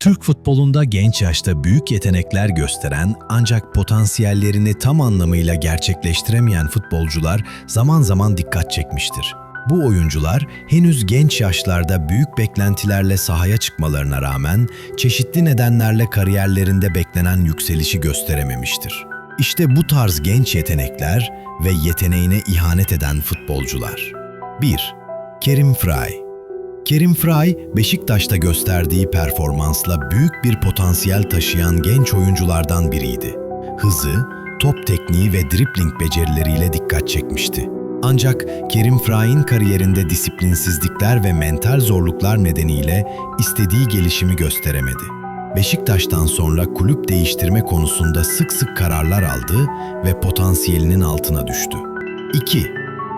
Türk futbolunda genç yaşta büyük yetenekler gösteren ancak potansiyellerini tam anlamıyla gerçekleştiremeyen futbolcular zaman zaman dikkat çekmiştir. Bu oyuncular henüz genç yaşlarda büyük beklentilerle sahaya çıkmalarına rağmen çeşitli nedenlerle kariyerlerinde beklenen yükselişi gösterememiştir. İşte bu tarz genç yetenekler ve yeteneğine ihanet eden futbolcular. 1. Kerim Fry Kerim Fry, Beşiktaş'ta gösterdiği performansla büyük bir potansiyel taşıyan genç oyunculardan biriydi. Hızı, top tekniği ve dribling becerileriyle dikkat çekmişti. Ancak Kerim Fry'in kariyerinde disiplinsizlikler ve mental zorluklar nedeniyle istediği gelişimi gösteremedi. Beşiktaş'tan sonra kulüp değiştirme konusunda sık sık kararlar aldı ve potansiyelinin altına düştü. 2.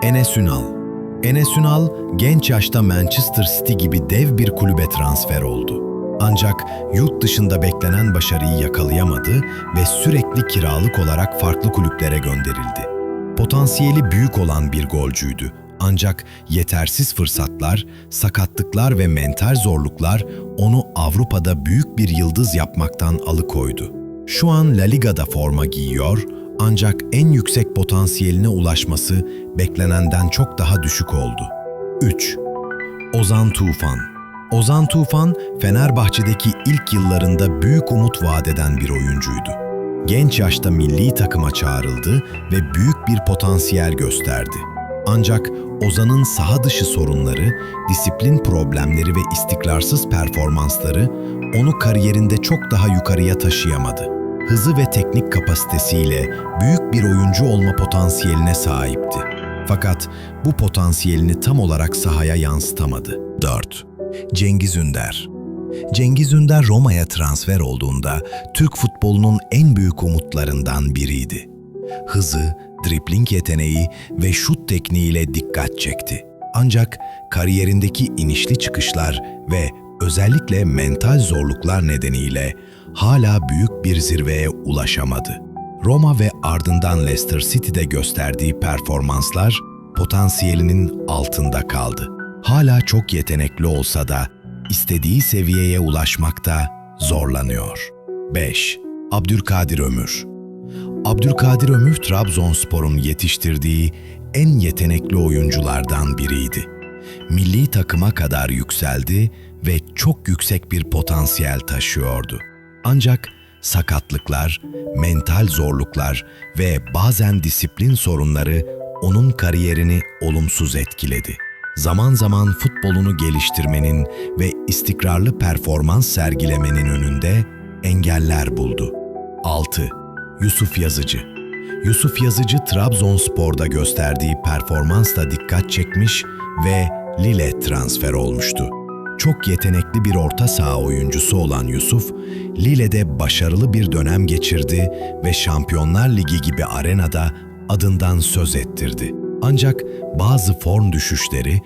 Enes Ünal Enes Ünal genç yaşta Manchester City gibi dev bir kulübe transfer oldu. Ancak yurt dışında beklenen başarıyı yakalayamadı ve sürekli kiralık olarak farklı kulüplere gönderildi. Potansiyeli büyük olan bir golcüydü. Ancak yetersiz fırsatlar, sakatlıklar ve mental zorluklar onu Avrupa'da büyük bir yıldız yapmaktan alıkoydu. Şu an La Liga'da forma giyiyor ancak en yüksek potansiyeline ulaşması beklenenden çok daha düşük oldu. 3. Ozan Tufan Ozan Tufan, Fenerbahçe'deki ilk yıllarında büyük umut vaat eden bir oyuncuydu. Genç yaşta milli takıma çağrıldı ve büyük bir potansiyel gösterdi. Ancak Ozan'ın saha dışı sorunları, disiplin problemleri ve istikrarsız performansları onu kariyerinde çok daha yukarıya taşıyamadı. Hızı ve teknik kapasitesiyle büyük bir oyuncu olma potansiyeline sahipti. Fakat bu potansiyelini tam olarak sahaya yansıtamadı. 4. Cengiz Ünder Cengiz Ünder Roma'ya transfer olduğunda Türk futbolunun en büyük umutlarından biriydi. Hızı, dribling yeteneği ve şut tekniğiyle dikkat çekti. Ancak kariyerindeki inişli çıkışlar ve özellikle mental zorluklar nedeniyle hala büyük bir zirveye ulaşamadı. Roma ve ardından Leicester City'de gösterdiği performanslar potansiyelinin altında kaldı. Hala çok yetenekli olsa da istediği seviyeye ulaşmakta zorlanıyor. 5. Abdülkadir Ömür Abdülkadir Ömür Trabzonspor'un yetiştirdiği en yetenekli oyunculardan biriydi. Milli takıma kadar yükseldi ve çok yüksek bir potansiyel taşıyordu. Ancak sakatlıklar, mental zorluklar ve bazen disiplin sorunları onun kariyerini olumsuz etkiledi. Zaman zaman futbolunu geliştirmenin ve istikrarlı performans sergilemenin önünde engeller buldu. 6. Yusuf Yazıcı Yusuf Yazıcı Trabzonspor'da gösterdiği performansla dikkat çekmiş ve Lille transfer olmuştu. Çok yetenekli bir orta saha oyuncusu olan Yusuf, Lille'de başarılı bir dönem geçirdi ve Şampiyonlar Ligi gibi arenada adından söz ettirdi. Ancak bazı form düşüşleri